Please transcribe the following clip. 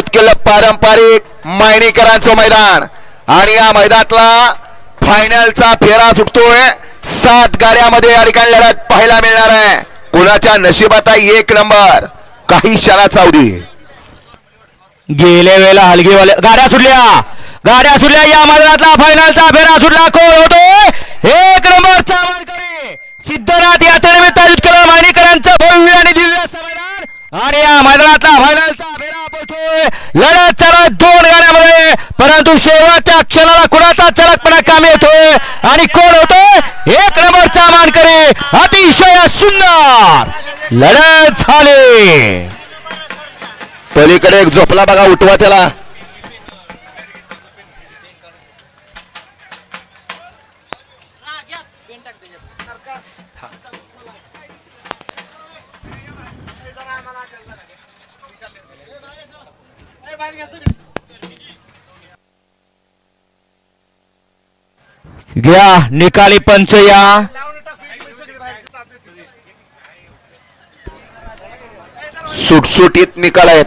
आयोजित केलं पारंपरिक मायणीकरांचं मैदान. आणि या मैदानातला फायनलचा फेरा सुटतोय. सात गाड्यामध्ये या ठिकाणी लढत पाहायला मिळणार आहे. कुणाच्या नशिबात एक नंबर? काही क्षणाचा अवधी गेल्या वेळेला हलगीवाले गाड्या सुटल्या. गाड्या सुटल्या. या मैदानातला फायनलचा फेरा सुटला. कोण होतोय? एक नंबरचा मानकरी सिद्धनाथ यात्रेनिमित्त आयोजित केलं मायणीकरांचं भव्य आणि दिव्य असं मैदान आणि या मैदानात लढत चालत दोन गाड्यामध्ये परंतु शेवटच्या क्षणाला कुणाचा चलकपणा कामी येतोय? आणि कोण होतोय? एक नंबरचा मानकरी अतिशय सुंदर! लढत झाली! पलीकडे एक झोपला बघा उठवा त्याला. घ्या निकाली पंच या. सुटसुटीत निकाल आहेत.